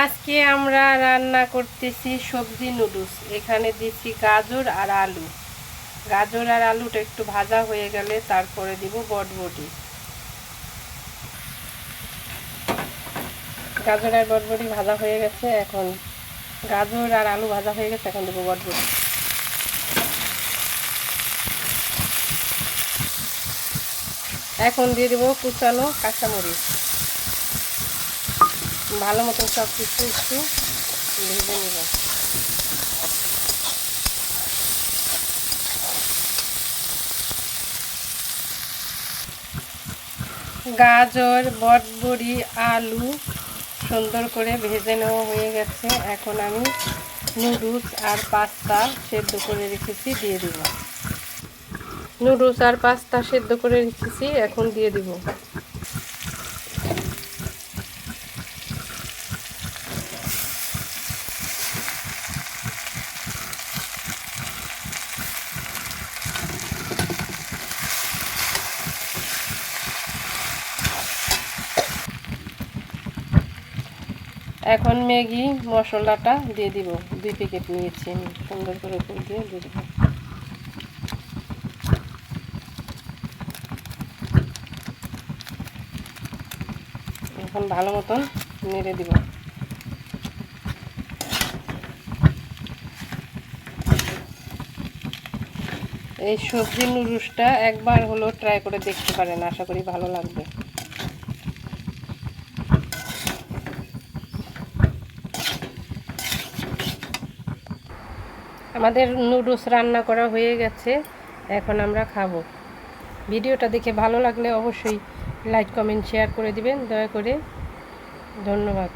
আজকে আমরা রান্না করতেছি সবজি নুডলস। এখানে দিচ্ছি গাজর আর আলু। গাজর আর আলুটা একটু ভাজা হয়ে গেলে তারপরে দিব বটবটি। গাজর আর বটবটি ভাজা হয়ে গেছে, এখন গাজর আর আলু ভাজা হয়ে গেছে, এখন দেবো বটবটি। এখন দিয়ে দেবো কুচানো কাঁচামরিচ। ভালো মতন সব কিছু একটু ভেজে নেব। গাজর, বটবড়ি, আলু সুন্দর করে ভেজে নেওয়া হয়ে গেছে। এখন আমি নুডলস আর পাস্তা সেদ্ধ করে রেখেছি, দিয়ে দিব। নুডলস আর পাস্তা সেদ্ধ করে রেখেছি, এখন দিয়ে দিব। এখন ম্যাগি, মশলাটা দিয়ে দিব। দুই প্যাকেট নিয়েছি আমি। সুন্দর করে উপর দিয়ে দিয়ে দিব। এখন ভালো মতন নেড়ে দিব। এই সবজি নুডলসটা একবার হলো ট্রাই করে দেখতে পারেন। আশা করি ভালো লাগবে। আমাদের নুডলস রান্না করা হয়ে গেছে, এখন আমরা খাব। ভিডিওটা দেখে ভালো লাগলে অবশ্যই লাইক কমেন্ট শেয়ার করে দিবেন। দয়া করে ধন্যবাদ।